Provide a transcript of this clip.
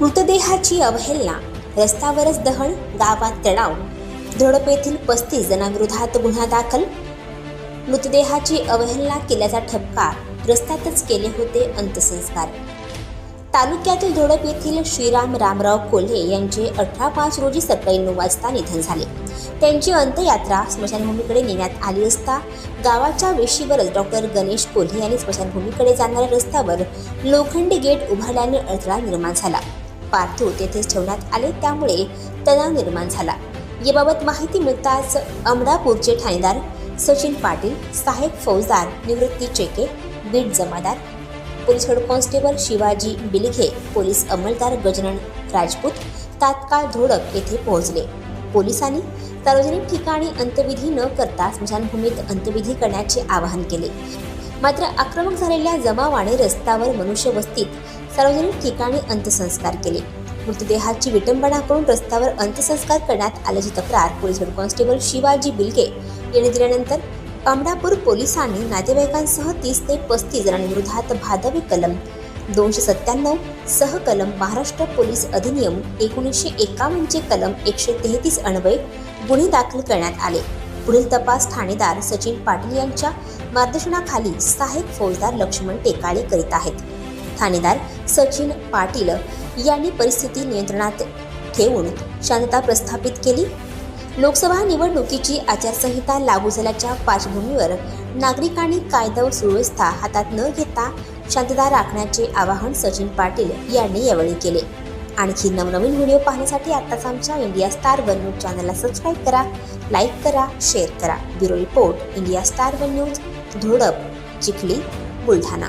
मृतदेहाची अवहेलना रस्त्यावरच दहन गावात तणाव धडप येथील पस्तीस जणांविरोधात गुन्हा दाखल. मृतदेहाची अवहेलना केल्याचा ठपका रस्त्यातच केले होते अंत्यसंस्कार. तालुक्यातील धोडप येथील श्रीराम रामराव कोल्हे यांचे अठरा पाच रोजी सकाळी नऊ वाजता निधन झाले. त्यांची अंत्ययात्रा स्मशानभूमीकडे नेण्यात आली असता गावाच्या वेशीवरच डॉक्टर गणेश कोल्हे यांनी स्मशानभूमीकडे जाणाऱ्या रस्त्यावर लोखंडी गेट उभारल्याने अडथळा निर्माण झाला. पार्थिव तेथेच ठेवण्यात आले. त्यामुळे तणाव निर्माण झाला. याबाबत माहिती मिळताच अमरापूरचे ठाणेदार सचिन पाटील सहाय्यक फौजदार निवृत्ती चेके बीट जमादार police head constable Shivaji Bilghe police अंमलदार Gajanan Rajput तात्काळ धोडक येथे पोहोचले. पोलिसांनी सार्वजनिक ठिकाणी अंत्यविधी न करता स्मशानभूमीत अंत्यविधी करण्याचे आवाहन केले. मात्र आक्रमक झालेल्या जमावाने रस्त्यावर मनुष्यवस्तीत सार्वजनिक ठिकाणी अंत्यसंस्कार केले. मृतदेहाची विटंबना करून रस्त्यावर अंत्यसंस्कार करण्यात आल्याची तक्रार police head constable Shivaji Bilge यांनी दिल्यानंतर अमडापूर पोलिसांनी नातेवाईकांसह तीस ते पस्तीस जणांविरोधात भादवी कलम दोनशे सत्त्याण्णव सह कलम महाराष्ट्र पोलीस अधिनियम एकोणीसशे एकावन्नचे कलम एकशे तेहतीस अन्वये गुन्हे दाखल करण्यात आले. पुढील तपास ठाणेदार सचिन पाटील यांच्या मार्गदर्शनाखाली सहाय्यक फौजदार लक्ष्मण टेकाळे करीत आहेत. ठाणेदार सचिन पाटील यांनी परिस्थिती नियंत्रणात ठेवून शांतता प्रस्थापित केली. लोकसभा निवडणुकीची आचारसंहिता लागू झाल्याच्या पार्श्वभूमीवर नागरिकांनी कायदा व सुव्यवस्था हातात न घेता शांतता राखण्याचे आवाहन सचिन पाटील यांनी यावेळी केले. आणखी नवनवीन व्हिडिओ पाहण्यासाठी आत्ताच आमच्या इंडिया स्टार वन न्यूज चॅनलला सबस्क्राईब करा लाईक करा शेअर करा. Bureau report India star one news Dhodap Chikhli Buldhana.